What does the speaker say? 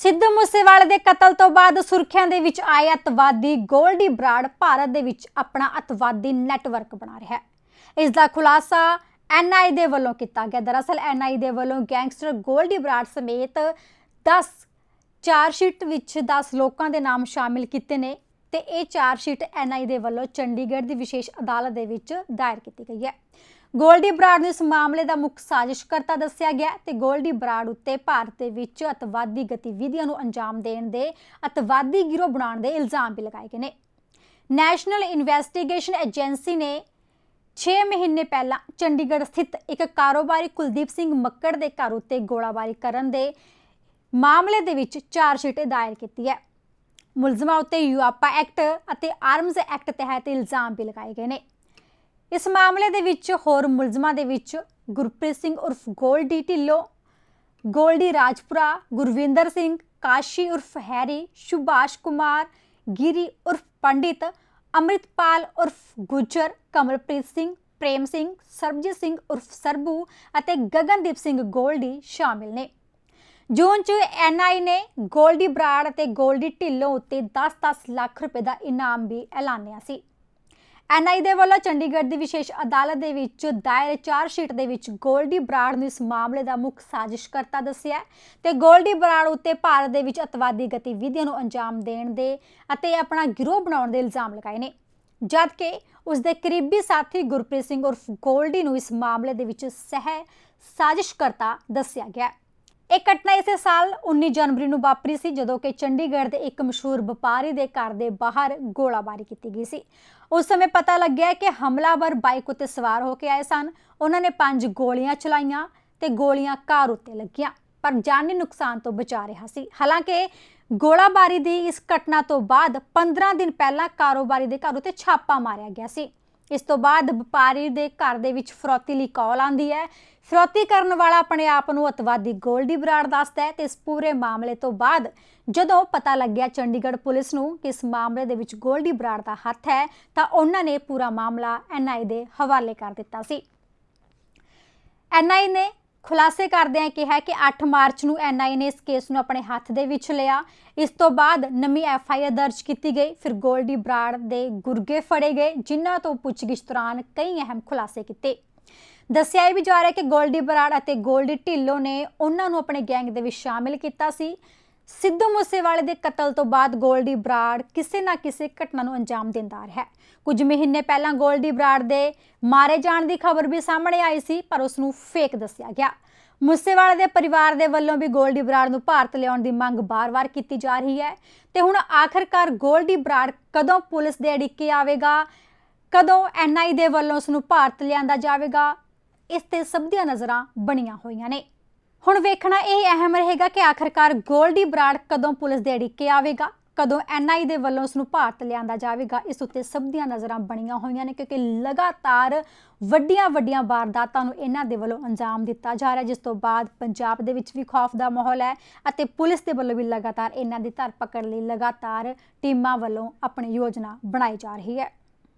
ਸਿੱਧੂ ਮੂਸੇਵਾਲੇ ਦੇ ਕਤਲ ਤੋਂ ਬਾਅਦ ਸੁਰਖੀਆਂ ਦੇ ਵਿੱਚ ਆਏ ਅਤਵਾਦੀ ਗੋਲਡੀ ਬਰਾੜ ਭਾਰਤ ਦੇ ਵਿੱਚ ਆਪਣਾ ਅਤਵਾਦੀ ਨੈਟਵਰਕ ਬਣਾ ਰਿਹਾ ਹੈ। ਇਸ ਦਾ ਖੁਲਾਸਾ ਐਨਆਈ ਦੇ ਵੱਲੋਂ ਕੀਤਾ ਗਿਆ। ਦਰਅਸਲ ਐਨਆਈ ਦੇ ਵੱਲੋਂ ਗੈਂਗਸਟਰ ਗੋਲਡੀ ਬਰਾੜ ਸਮੇਤ 10 ਚਾਰਜਸ਼ੀਟ ਵਿੱਚ 10 ਲੋਕਾਂ ਦੇ ਨਾਮ ਸ਼ਾਮਿਲ ਕੀਤੇ ਨੇ ਤੇ ਇਹ ਚਾਰਜਸ਼ੀਟ ਐਨਆਈ ਦੇ ਵੱਲੋਂ ਚੰਡੀਗੜ੍ਹ ਦੀ ਵਿਸ਼ੇਸ਼ ਅਦਾਲਤ ਦੇ ਵਿੱਚ ਦਾਇਰ ਕੀਤੀ ਗਈ ਹੈ। ਗੋਲਡੀ ਬਰਾੜ ਨੂੰ ਇਸ ਮਾਮਲੇ ਦਾ ਮੁੱਖ ਸਾਜ਼ਿਸ਼ਕਰਤਾ ਦੱਸਿਆ ਗਿਆ ਤੇ ਗੋਲਡੀ ਬਰਾੜ ਉੱਤੇ ਭਾਰਤ ਦੇ ਵਿੱਚ ਅਤਵਾਦੀ ਗਤੀਵਿਧੀਆਂ ਨੂੰ ਅੰਜਾਮ ਦੇਣ ਦੇ ਅਤਵਾਦੀ ਗਿਰੋਹ ਬਣਾਉਣ ਦੇ ਇਲਜ਼ਾਮ ਵੀ ਲਗਾਏ ਗਏ ਨੇ। ਨੈਸ਼ਨਲ ਇਨਵੈਸਟੀਗੇਸ਼ਨ ਏਜੰਸੀ ਨੇ 6 ਮਹੀਨੇ ਪਹਿਲਾਂ ਚੰਡੀਗੜ੍ਹ ਸਥਿਤ ਇੱਕ ਕਾਰੋਬਾਰੀ ਕੁਲਦੀਪ ਸਿੰਘ ਮੱਕੜ ਦੇ ਘਰ ਉੱਤੇ ਗੋਲਾਬਾਰੀ ਕਰਨ ਦੇ ਮਾਮਲੇ ਦੇ ਵਿੱਚ ਚਾਰਜਸ਼ੀਟ ਦਾਇਰ ਕੀਤੀ ਹੈ। ਮੁਲਜ਼ਮਾਂ ਉੱਤੇ ਯੂਆਪਾ ਐਕਟ ਅਤੇ ਆਰਮਜ਼ ਐਕਟ ਤਹਿਤ ਇਲਜ਼ਾਮ ਵੀ ਲਗਾਏ ਗਏ ਨੇ। ਇਸ ਮਾਮਲੇ ਦੇ ਵਿੱਚ ਹੋਰ ਮੁਲਜ਼ਮਾਂ ਦੇ ਵਿੱਚ ਗੁਰਪ੍ਰੀਤ ਸਿੰਘ ਉਰਫ ਗੋਲਡੀ ਢਿੱਲੋਂ, ਗੋਲਡੀ ਰਾਜਪੁਰਾ, ਗੁਰਵਿੰਦਰ ਸਿੰਘ, ਕਾਸ਼ੀ ਉਰਫ ਹੈਰੀ, ਸੁਭਾਸ਼ ਕੁਮਾਰ, ਗਿਰੀ ਉਰਫ ਪੰਡਿਤ, ਅੰਮ੍ਰਿਤਪਾਲ ਉਰਫ ਗੁੱਜਰ, ਕਮਲਪ੍ਰੀਤ ਸਿੰਘ, ਪ੍ਰੇਮ ਸਿੰਘ, ਸਰਬਜੀਤ ਸਿੰਘ ਉਰਫ ਸਰਬੂ ਅਤੇ ਗਗਨਦੀਪ ਸਿੰਘ ਗੋਲਡੀ ਸ਼ਾਮਿਲ ਨੇ। ਜੂਨ ਚ ਐਨਆਈ ਨੇ ਗੋਲਡੀ ਬਰਾੜ ਅਤੇ ਗੋਲਡੀ ਢਿੱਲੋਂ ਉੱਤੇ 10-10 ਲੱਖ ਰੁਪਏ ਦਾ ਇਨਾਮ ਵੀ ਐਲਾਨਿਆ ਸੀ। ਐਨਆਈ ਦੇ ਵੱਲੋਂ ਚੰਡੀਗੜ੍ਹ ਦੀ ਵਿਸ਼ੇਸ਼ ਅਦਾਲਤ ਦੇ ਵਿੱਚ ਦਾਇਰ ਚਾਰਜਸ਼ੀਟ ਦੇ ਵਿੱਚ ਗੋਲਡੀ ਬਰਾੜ ਨੂੰ ਇਸ ਮਾਮਲੇ ਦਾ ਮੁੱਖ ਸਾਜ਼ਿਸ਼ਕਰਤਾ ਦੱਸਿਆ ਹੈ ਤੇ ਗੋਲਡੀ ਬਰਾੜ ਉੱਤੇ ਭਾਰਤ ਦੇ ਵਿੱਚ ਅਤਵਾਦੀ ਗਤੀਵਿਧੀਆਂ ਨੂੰ ਅੰਜਾਮ ਦੇਣ ਦੇ ਅਤੇ ਆਪਣਾ ਗਿਰੋਹ ਬਣਾਉਣ ਦੇ ਇਲਜ਼ਾਮ ਲਗਾਏ ਨੇ। ਜਦਕਿ ਉਸ ਦੇ ਕਰੀਬੀ ਸਾਥੀ ਗੁਰਪ੍ਰੀਤ ਸਿੰਘ ਉਰਫ ਗੋਲਡੀ ਨੂੰ ਇਸ ਮਾਮਲੇ ਦੇ ਵਿੱਚ ਸਹਿ ਸਾਜ਼ਿਸ਼ਕਰਤਾ ਦੱਸਿਆ ਗਿਆ ਇਹ ਘਟਨਾ ਇਸੇ ਸਾਲ 19 ਜਨਵਰੀ ਨੂੰ ਵਾਪਰੀ ਸੀ, ਜਦੋਂ ਕਿ ਚੰਡੀਗੜ੍ਹ ਦੇ ਇੱਕ ਮਸ਼ਹੂਰ ਵਪਾਰੀ ਦੇ ਘਰ ਦੇ ਬਾਹਰ ਗੋਲਾਬਾਰੀ ਕੀਤੀ ਗਈ ਸੀ। ਉਸ ਸਮੇਂ ਪਤਾ ਲੱਗਿਆ ਕਿ ਹਮਲਾਵਰ ਬਾਈਕ ਉੱਤੇ ਸਵਾਰ ਹੋ ਕੇ ਆਏ ਸਨ। ਉਹਨਾਂ ਨੇ ਪੰਜ ਗੋਲੀਆਂ ਚਲਾਈਆਂ ਤੇ ਗੋਲੀਆਂ ਕਾਰ ਉੱਤੇ ਲੱਗੀਆਂ, ਪਰ ਜਾਨੀ ਨੁਕਸਾਨ ਤੋਂ ਬਚਾ ਰਿਹਾ ਸੀ। ਹਾਲਾਂਕਿ ਗੋਲਾਬਾਰੀ ਦੀ ਇਸ ਘਟਨਾ ਤੋਂ ਬਾਅਦ 15 ਦਿਨ ਪਹਿਲਾਂ ਕਾਰੋਬਾਰੀ ਦੇ ਘਰ ਉੱਤੇ ਛਾਪਾ ਮਾਰਿਆ ਗਿਆ ਸੀ। ਇਸ ਤੋਂ ਬਾਅਦ ਵਪਾਰੀ ਦੇ ਘਰ ਦੇ ਵਿੱਚ ਫਰੋਤੀ ਲਈ ਕਾਲ ਆਂਦੀ ਹੈ। ਫਰੋਤੀ ਕਰਨ ਵਾਲਾ ਆਪਣੇ ਆਪ ਨੂੰ ਅਤਵਾਦੀ ਗੋਲਡੀ ਬਰਾੜ ਦੱਸਦਾ ਹੈ ਤੇ ਇਸ ਪੂਰੇ ਮਾਮਲੇ ਤੋਂ ਬਾਅਦ ਜਦੋਂ ਪਤਾ ਲੱਗਿਆ ਚੰਡੀਗੜ੍ਹ ਪੁਲਿਸ ਨੂੰ ਕਿ ਇਸ ਮਾਮਲੇ ਦੇ ਵਿੱਚ ਗੋਲਡੀ ਬਰਾੜ ਦਾ ਹੱਥ ਹੈ, ਤਾਂ ਉਹਨਾਂ ਨੇ ਪੂਰਾ ਮਾਮਲਾ ਐਨਆਈ ਦੇ ਹਵਾਲੇ ਕਰ ਦਿੱਤਾ ਸੀ। ਐਨਆਈ ਨੇ ਖੁਲਾਸੇ ਕਰਦਿਆਂ ਕਿਹਾ ਕਿ 8 ਮਾਰਚ ਨੂੰ ਐਨਆਈ ਨੇ ਇਸ ਕੇਸ ਨੂੰ ਆਪਣੇ ਹੱਥ ਦੇ ਵਿੱਚ ਲਿਆ। ਇਸ ਤੋਂ ਬਾਅਦ ਨਵੀਂ ਐਫਆਈਆਰ ਦਰਜ ਕੀਤੀ ਗਈ। ਫਿਰ ਗੋਲਡੀ ਬਰਾੜ ਦੇ ਗੁਰਗੇ ਫੜੇ ਗਏ, ਜਿਨ੍ਹਾਂ ਤੋਂ ਪੁੱਛਗਿੱਛ ਦੌਰਾਨ ਕਈ ਅਹਿਮ ਖੁਲਾਸੇ ਕੀਤੇ। ਦੱਸਿਆ ਇਹ ਵੀ ਜਾ ਰਿਹਾ ਕਿ ਗੋਲਡੀ ਬਰਾੜ ਅਤੇ ਗੋਲਡੀ ਢਿੱਲੋਂ ਨੇ ਉਹਨਾਂ ਨੂੰ ਆਪਣੇ ਗੈਂਗ ਦੇ ਵਿੱਚ ਸ਼ਾਮਿਲ ਕੀਤਾ ਸੀ। ਸਿੱਧੂ ਮੂਸੇਵਾਲੇ ਦੇ ਕਤਲ ਤੋਂ ਬਾਅਦ ਗੋਲਡੀ ਬਰਾੜ ਕਿਸੇ ਨਾ ਕਿਸੇ ਘਟਨਾ ਨੂੰ ਅੰਜਾਮ ਦਿੰਦਾ ਰਿਹਾ ਕੁਝ ਮਹੀਨੇ ਪਹਿਲਾਂ ਗੋਲਡੀ ਬਰਾੜ ਦੇ ਮਾਰੇ ਜਾਣ ਦੀ ਖਬਰ ਵੀ ਸਾਹਮਣੇ ਆਈ ਸੀ, ਪਰ ਉਸ ਨੂੰ ਫੇਕ ਦੱਸਿਆ ਗਿਆ। ਮੂਸੇਵਾਲੇ ਦੇ ਪਰਿਵਾਰ ਦੇ ਵੱਲੋਂ ਵੀ ਗੋਲਡੀ ਬਰਾੜ ਨੂੰ ਭਾਰਤ ਲਿਆਉਣ ਦੀ ਮੰਗ ਬਾਰ-ਬਾਰ ਕੀਤੀ ਜਾ ਰਹੀ ਹੈ। ਤੇ ਹੁਣ ਆਖਰਕਾਰ ਗੋਲਡੀ ਬਰਾੜ ਕਦੋਂ ਪੁਲਿਸ ਦੇ ਅੜਿੱਕੇ ਆਵੇਗਾ? ਕਦੋਂ ਐਨਆਈ ਦੇ ਵੱਲੋਂ ਉਸ ਨੂੰ ਭਾਰਤ ਲਿਆਂਦਾ ਜਾਵੇਗਾ? ਇਸ ਤੇ ਸਭ ਦੀਆਂ ਨਜ਼ਰਾਂ ਬਣੀਆਂ ਹੋਈਆਂ ਨੇ। ਹੁਣ ਵੇਖਣਾ ਇਹ ਅਹਿਮ ਰਹੇਗਾ ਕਿ ਆਖਰਕਾਰ ਗੋਲਡੀ ਬਰਾੜ ਕਦੋਂ ਪੁਲਿਸ ਦੇ ਅੜਿੱਕੇ ਆਵੇਗਾ, ਕਦੋਂ ਐਨਆਈ ਦੇ ਵੱਲੋਂ ਉਸ ਨੂੰ ਭਾਰਤ ਲਿਆਂਦਾ ਜਾਵੇਗਾ, ਇਸ ਉੱਤੇ ਸਭ ਦੀਆਂ ਨਜ਼ਰਾਂ ਬਣੀਆਂ ਹੋਈਆਂ ਨੇ ਕਿਉਂਕਿ ਲਗਾਤਾਰ ਵੱਡੀਆਂ ਵੱਡੀਆਂ ਵਾਰਦਾਤਾਂ ਨੂੰ ਇਹਨਾਂ ਦੇ ਵੱਲੋਂ ਅੰਜਾਮ ਦਿੱਤਾ ਜਾ ਰਿਹਾ, ਜਿਸ ਤੋਂ ਬਾਅਦ ਪੰਜਾਬ ਦੇ ਵਿੱਚ ਵੀ ਖੌਫ ਦਾ ਮਾਹੌਲ ਹੈ ਅਤੇ ਪੁਲਿਸ ਦੇ ਵੱਲੋਂ ਵੀ ਲਗਾਤਾਰ ਇਹਨਾਂ ਦੀ ਧਰਪਕੜ ਲਈ ਲਗਾਤਾਰ ਟੀਮਾਂ ਵੱਲੋਂ ਆਪਣੀ ਯੋਜਨਾ ਬਣਾਈ ਜਾ ਰਹੀ ਹੈ।